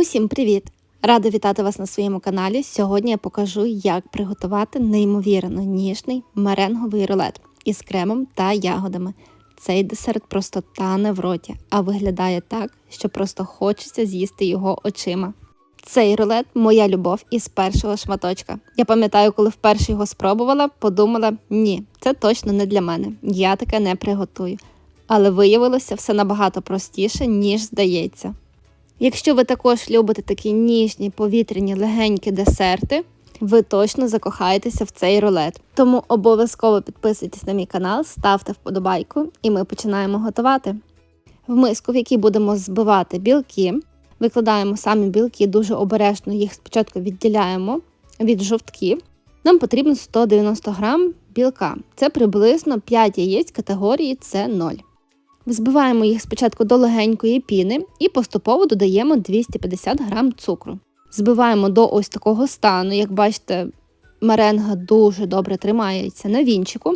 Усім привіт! Рада вітати вас на своєму каналі. Сьогодні я покажу, як приготувати неймовірно ніжний меренговий рулет із кремом та ягодами. Цей десерт просто тане в роті, а виглядає так, що просто хочеться з'їсти його очима. Цей рулет моя любов із першого шматочка. Я пам'ятаю, коли вперше його спробувала, подумала: ні, це точно не для мене. Я таке не приготую. Але виявилося все набагато простіше, ніж здається. Якщо ви також любите такі ніжні, повітряні, легенькі десерти, ви точно закохаєтеся в цей рулет. Тому обов'язково підписуйтесь на мій канал, ставте вподобайку, і ми починаємо готувати. В миску, в якій будемо збивати білки, викладаємо самі білки дуже обережно, їх спочатку відділяємо від жовтків. Нам потрібно 190 грам білка. Це приблизно 5 яєць категорії С0. Взбиваємо їх спочатку до легенької піни і поступово додаємо 250 г цукру. Збиваємо до ось такого стану, як бачите, меренга дуже добре тримається на вінчику,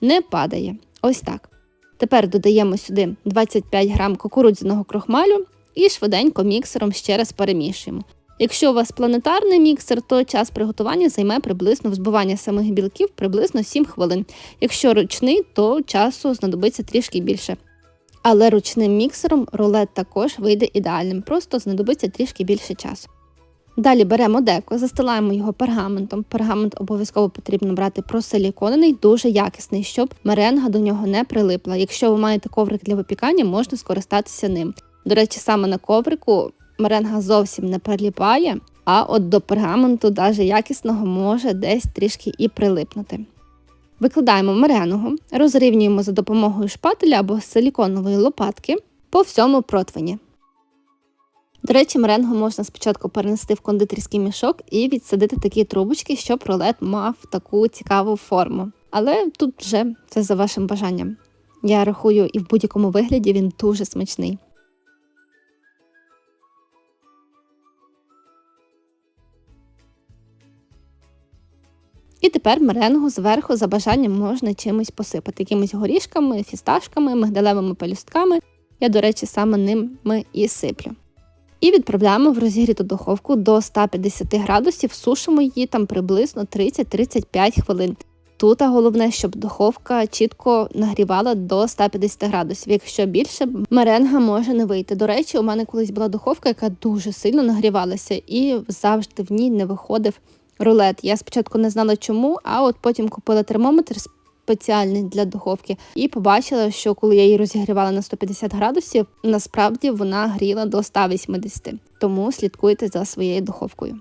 не падає. Ось так. Тепер додаємо сюди 25 г кукурудзяного крохмалю і швиденько міксером ще раз перемішуємо. Якщо у вас планетарний міксер, то час приготування займе приблизно взбивання самих білків приблизно 7 хвилин. Якщо ручний, то часу знадобиться трішки більше. Але ручним міксером рулет також вийде ідеальним, просто знадобиться трішки більше часу. Далі беремо деко, застилаємо його пергаментом. Пергамент обов'язково потрібно брати просиліконений, дуже якісний, щоб меренга до нього не прилипла. Якщо ви маєте коврик для випікання, можна скористатися ним. До речі, саме на коврику меренга зовсім не приліпає, а от до пергаменту, навіть якісного, може десь трішки і прилипнути. Викладаємо меренгу, розрівнюємо за допомогою шпателя або силіконової лопатки по всьому противні. До речі, меренгу можна спочатку перенести в кондитерський мішок і відсадити такі трубочки, щоб рулет мав таку цікаву форму. Але тут вже це за вашим бажанням. Я рахую, і в будь-якому вигляді він дуже смачний. І тепер меренгу зверху за бажанням можна чимось посипати, якимись горішками, фісташками, мигдалевими пелюстками. Я, до речі, саме ними і сиплю. І відправляємо в розігріту духовку до 150 градусів, сушимо її там приблизно 30-35 хвилин. Тут головне, щоб духовка чітко нагрівала до 150 градусів. Якщо більше, меренга може не вийти. До речі, у мене колись була духовка, яка дуже сильно нагрівалася, і завжди в ній не виходив рулет. Я спочатку не знала чому, а от потім купила термометр спеціальний для духовки і побачила, що коли я її розігрівала на 150 градусів, насправді вона гріла до 180, тому слідкуйте за своєю духовкою.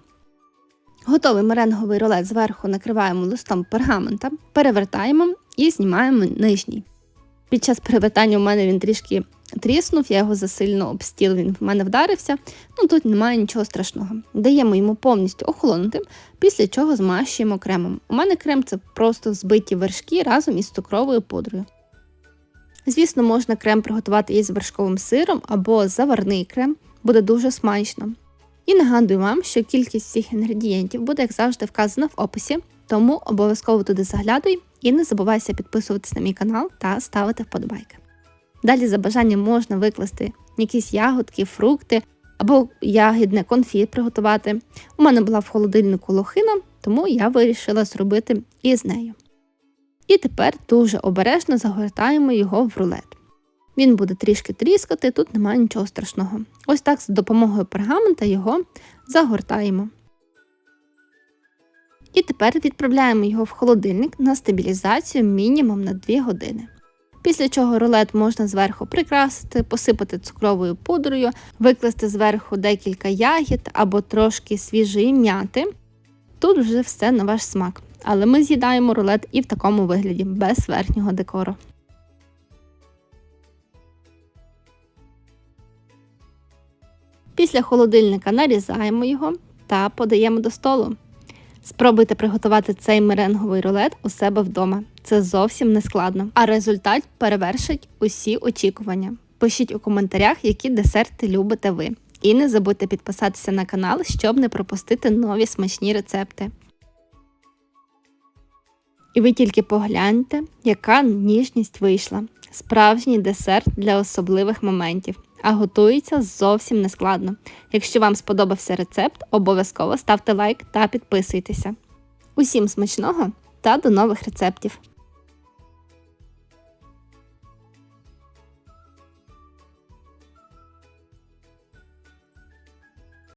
Готовий меренговий рулет зверху накриваємо листом пергамента, перевертаємо і знімаємо нижній. Під час перевертання у мене він трішки тріснув, я його засильно об стіл, він в мене вдарився. Ну тут немає нічого страшного. Даємо йому повністю охолонути, після чого змащуємо кремом. У мене крем це просто збиті вершки разом із цукровою пудрою. Звісно, можна крем приготувати із вершковим сиром або заварний крем, буде дуже смачно. І нагадую вам, що кількість всіх інгредієнтів буде, як завжди, вказана в описі, тому обов'язково туди заглядуй і не забувайся підписуватись на мій канал та ставити вподобайки. Далі за бажанням можна викласти якісь ягодки, фрукти або ягідне конфіт приготувати. У мене була в холодильнику лохина, тому я вирішила зробити із нею. І тепер дуже обережно загортаємо його в рулет. Він буде трішки тріскати, тут немає нічого страшного. Ось так з допомогою пергамента його загортаємо. І тепер відправляємо його в холодильник на стабілізацію мінімум на 2 години. Після чого рулет можна зверху прикрасити, посипати цукровою пудрою, викласти зверху декілька ягід або трошки свіжої м'яти. Тут вже все на ваш смак. Але ми з'їдаємо рулет і в такому вигляді, без верхнього декору. Після холодильника нарізаємо його та подаємо до столу. Спробуйте приготувати цей меренговий рулет у себе вдома. Це зовсім не складно, а результат перевершить усі очікування. Пишіть у коментарях, які десерти любите ви. І не забудьте підписатися на канал, щоб не пропустити нові смачні рецепти. І ви тільки погляньте, яка ніжність вийшла. Справжній десерт для особливих моментів. А готується зовсім нескладно. Якщо вам сподобався рецепт, обов'язково ставте лайк та підписуйтеся. Усім смачного та до нових рецептів!